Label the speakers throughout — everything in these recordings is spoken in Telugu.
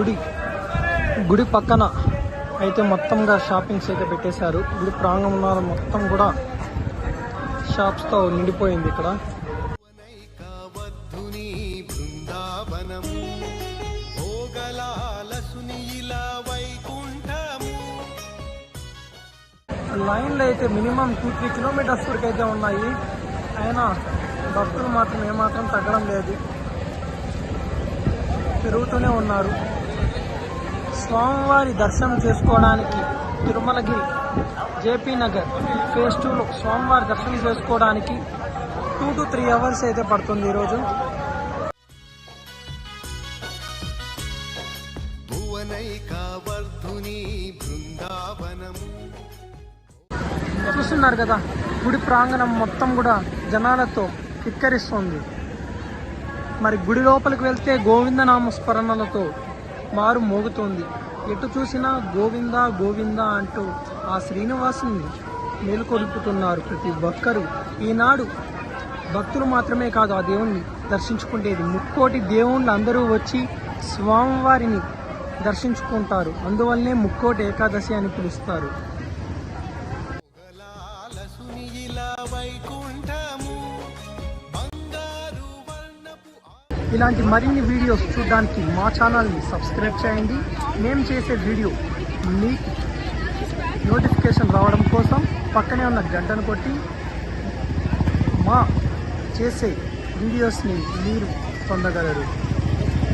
Speaker 1: గుడి గుడి పక్కన అయితే మొత్తంగా షాపింగ్స్ అయితే పెట్టేశారు. గుడి ప్రాంగణంలో మొత్తం కూడా షాప్స్తో నిండిపోయింది ఇక్కడ. లైన్లు అయితే మినిమం టూ త్రీ కిలోమీటర్స్ వరకు అయితే ఉన్నాయి. అయినా భక్తులు మాత్రం ఏమాత్రం తగ్గడం లేదు. పెరుగుతూనే ఉన్నారు. స్వామివారి దర్శనం చేసుకోవడానికి తిరుమలగిరి జేపీ నగర్ ఫేజ్ టూలో స్వామివారి దర్శనం చేసుకోవడానికి టూ టు త్రీ అవర్స్ అయితే పడుతుంది ఈరోజు. చూస్తున్నారు కదా గుడి ప్రాంగణం మొత్తం కూడా జనాలతో కిక్కరిస్తుంది. మరి గుడి లోపలికి వెళ్తే గోవిందనామ స్మరణలతో మారు మోగుతోంది. ఎటు చూసినా గోవింద గోవింద అంటూ ఆ శ్రీనివాసుని మేలుకొల్పుతున్నారు ప్రతి ఒక్కరూ. ఈనాడు భక్తులు మాత్రమే కాదు ఆ దేవుణ్ణి దర్శించుకునేది ముక్కోటి దేవుళ్ళు అందరూ వచ్చి స్వామివారిని దర్శించుకుంటారు. అందువల్లనే ముక్కోటి ఏకాదశి అని పిలుస్తారు. ఇలాంటి మరిన్ని వీడియోస్ చూడడానికి మా ఛానల్ని సబ్స్క్రైబ్ చేయండి. మేము చేసే వీడియో మీకు నోటిఫికేషన్ రావడం కోసం పక్కనే ఉన్న గంటను కొట్టి మా చేసే వీడియోస్ని మీరు పొందగలరు.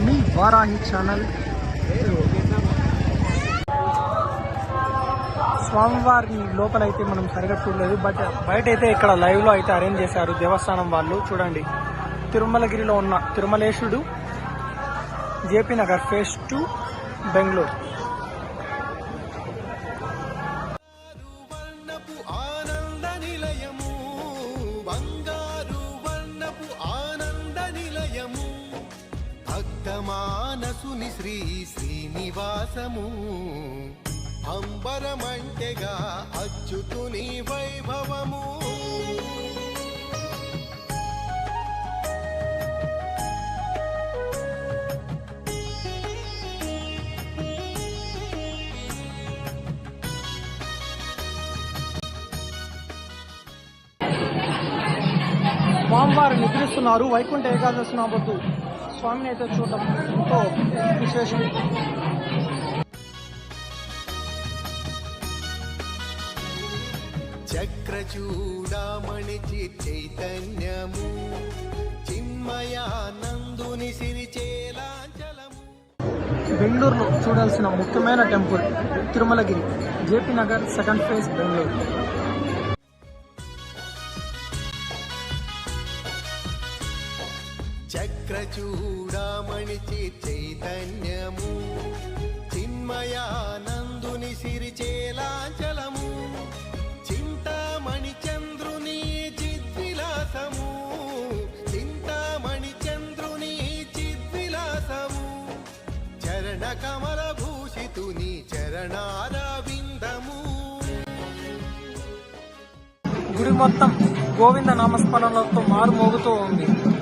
Speaker 1: మీ వారాహి ఛానల్. స్వామివారిని లోపలైతే మనం సరిగా చూడలేదు బట్ బయట అయితే ఇక్కడ లైవ్లో అయితే అరేంజ్ చేశారు దేవస్థానం వాళ్ళు. చూడండి. తిరుమలగిరిలో ఉన్న తిరుమలేశుడు JP Nagar phase two Bengaluru.
Speaker 2: మానసుని ఆనంద నిలయము ఆనంద నిలయము శ్రీ శ్రీనివాసము. అంబరమంటెగా అచ్యుతుని వైభవము.
Speaker 1: స్వామివారు నిద్రిస్తున్నారు. వైకుంఠ ఏకాదశి నాబద్దు. స్వామిని అయితే చూడటం ఎంతో విశేషం.
Speaker 2: చక్రచూడామణి చైతన్యము చిన్మయానందుని సిరిచేలాంచలము
Speaker 1: బెంగళూరులో చూడాల్సిన ముఖ్యమైన temple Tirumalagiri JP Nagar second phase Bengaluru.
Speaker 2: చక్రచూడామణి చైతన్యము. చిన్మయానందుని సిరిచేలాంచలము చింతామణి చంద్రుని చిద్విలాసము. చింతామణి చంద్రుని చిద్విలాసము. చరణ కమల భూషితుని చరణారవిందము.
Speaker 1: గుడి మొత్తం గోవింద నామస్మరణలతో మారుమోగుతూ ఉంది.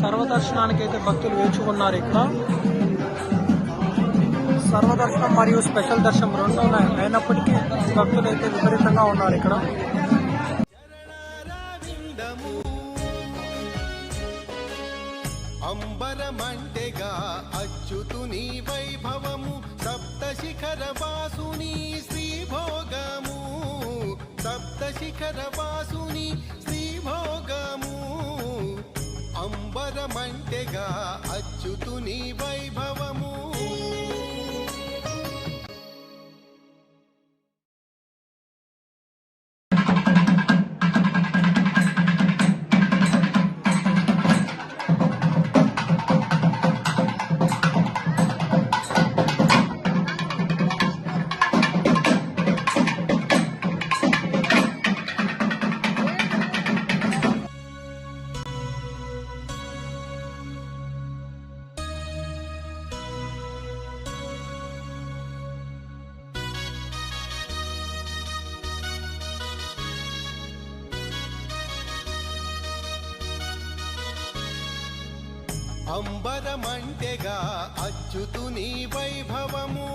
Speaker 1: సర్వదర్శనానికి అయితే భక్తులు వేచి ఉన్నారు ఇక్కడ. సర్వదర్శనం మరియు స్పెషల్ దర్శనం రెండు ఉన్నాయి. అయినప్పటికీ భక్తులు అయితే విపరీతంగా ఉన్నారు ఇక్కడ.
Speaker 2: చరణారవిందము అంబరమంటెగా అచ్యుతుని సప్త వాసుని శ్రీభోగము. అంబరమంటెగా అచ్యుతుని వైభవ అంబరమంటెగా అచ్యుతుని వైభవము.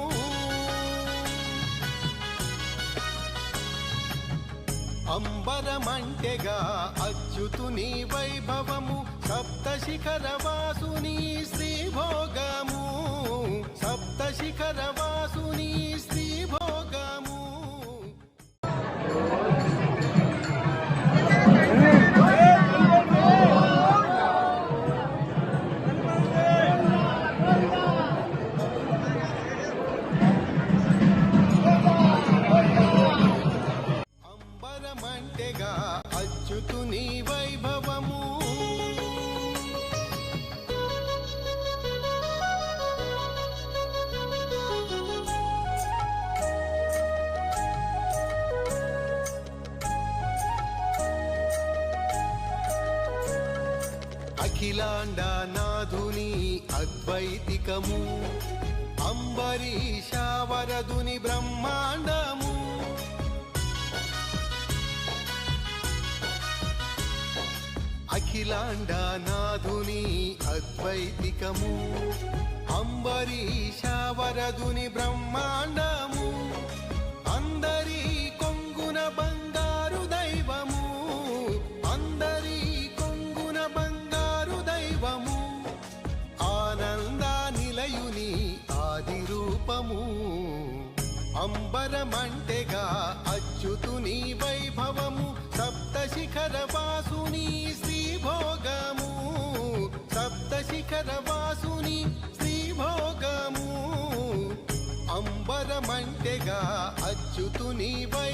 Speaker 2: అంబరమంటెగా అచ్యుతుని వైభవము. సప్త వాసుని శ్రీభోగము సప్త వాసుని శ్రీభోగము అఖిలాండ నాథుని అద్వైతికము అంబరీషావరదుని బ్రహ్మాండము. అఖిలాండ నాథుని అద్వైతికము అంబరీషావరదుని బ్రహ్మాండము. అందరి అంబరమంటెగా అచ్యుతుని వైభవము సప్తశిఖర వాసుని శ్రీభోగము. సప్తశిఖర వాసుని శ్రీభోగము. అంబరమంటెగా అచ్యుతుని వై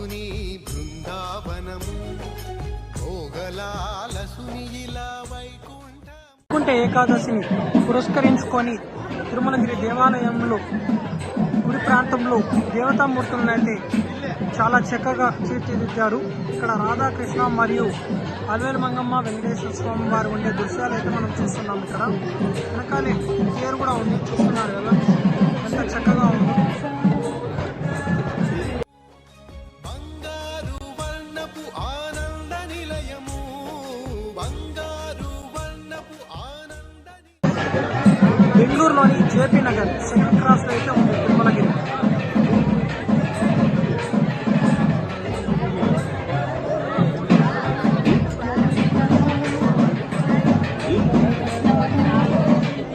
Speaker 2: భువనైకవర్ధుని బృందావనము. భోగలాలసుని ఇలా
Speaker 1: వైకుంఠ ఏకాదశిని పురస్కరించుకొని తిరుమలగిరి దేవాలయంలో గుడి ప్రాంతంలో దేవతామూర్తులను అయితే చాలా చక్కగా తీర్చిదిద్దారు. ఇక్కడ రాధాకృష్ణ మరియు అలవేలు మంగమ్మ వెంకటేశ్వర స్వామి వారు ఉండే దృశ్యాలు అయితే మనం చూస్తున్నాం ఇక్కడ. వెనకాలే పేరు కూడా ఉంది. చూస్తున్నారు కదా? బెంగళూరులోని జేపీ నగర్ సెకండ్ క్రాస్లో అయితే ఉంది. తిరుమలగిరి